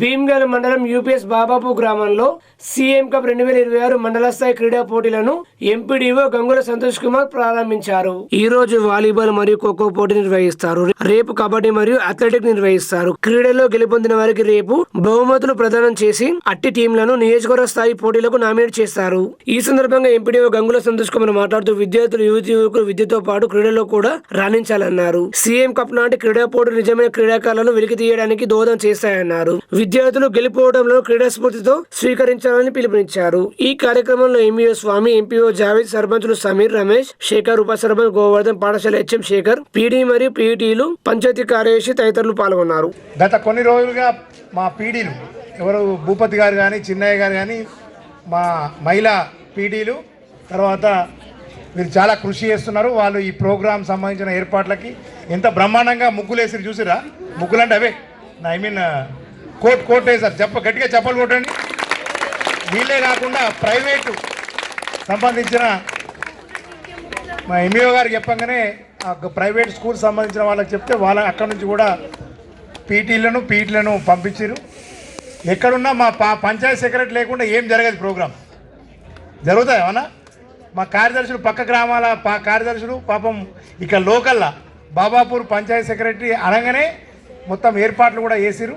భీమ్గల్ మండలం యూపీఎస్ బాబాపు గ్రామంలో CM cup రెండు వేల ఇరవై ఆరు మండల స్థాయి క్రీడా పోటీలను ఎంపీడీఓ గంగుల సంతోష్ కుమార్ ప్రారంభించారు. ఈ రోజు వాలీబాల్ మరియు ఖోఖో పోటీ నిర్వహిస్తారు. రేపు కబడ్డీ మరియు అథ్లెటిక్ నిర్వహిస్తారు. క్రీడల్లో గెలుపొందిన వారికి రేపు బహుమతులు ప్రదానం చేసి అట్టి టీంలను నియోజకవర్గ స్థాయి పోటీలకు నామినేట్ చేస్తారు. ఈ సందర్భంగా ఎంపీడీఓ గంగుల సంతోష్ కుమార్ మాట్లాడుతూ విద్యార్థులు యువతి యువకులు విద్యతో పాటు క్రీడల్లో కూడా రాణించాలన్నారు. సీఎం కప్ లాంటి క్రీడా పోటీ నిజమైన క్రీడాకారులను వెలికి తీయడానికి దోహదం చేస్తాయన్నారు. విద్యార్థులు గెలుపోవడంలో క్రీడాస్ఫూర్తితో స్వీకరించాలని పిలుపునిచ్చారు. ఈ కార్యక్రమంలో ఎంఈఓ స్వామి ఎంపీఓ జావేద్ సర్పంచులు సమీర్ రమేష్ శేఖర్ ఉప సర్పంచ్ గోవర్ధన్ పాఠశాల హెచ్ఎం శేఖర్ పీడీ మరియు పీఈటీలు పంచాయతీ కార్యదర్శి తదితరులు పాల్గొన్నారు. గత కొన్ని రోజులుగా మా పీడీలు ఎవరు భూపతి గారు కానీ చిన్నయ్య గారు కానీ మా మహిళా పీడీలు తర్వాత వీరు చాలా కృషి చేస్తున్నారు. వాళ్ళు ఈ ప్రోగ్రాం సంబంధించిన ఏర్పాట్లకి ఎంత బ్రహ్మాండంగా ముగ్గులేసి చూసిరా ముగ్గులంటే అవే. ఐ మీన్ కోట్ కోటేశారు. వేసారు చెప్ప గట్టిగా చెప్పలు కొట్టండి. వీళ్ళే కాకుండా ప్రైవేటు సంబంధించిన మా ఎంఈఓ గారు చెప్పంగానే ప్రైవేట్ స్కూల్ సంబంధించిన వాళ్ళకి చెప్తే వాళ్ళ అక్కడి నుంచి కూడా పీటీలను పీటీలను పంపించారు ఎక్కడున్నా మా పా పంచాయతీ సెక్రటరీ లేకుండా ఏం జరగదు ప్రోగ్రామ్ జరుగుతాయి అవునా మా కార్యదర్శులు పక్క గ్రామాల పా కార్యదర్శులు పాపం ఇక లోకల్లా. బాబాపూర్ పంచాయతీ సెక్రటరీ అనగానే మొత్తం ఏర్పాట్లు కూడా చేసిరు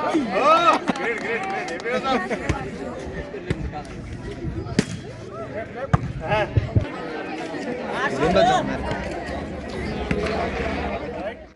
Great, great, great. Everyone up. Remember, John, man.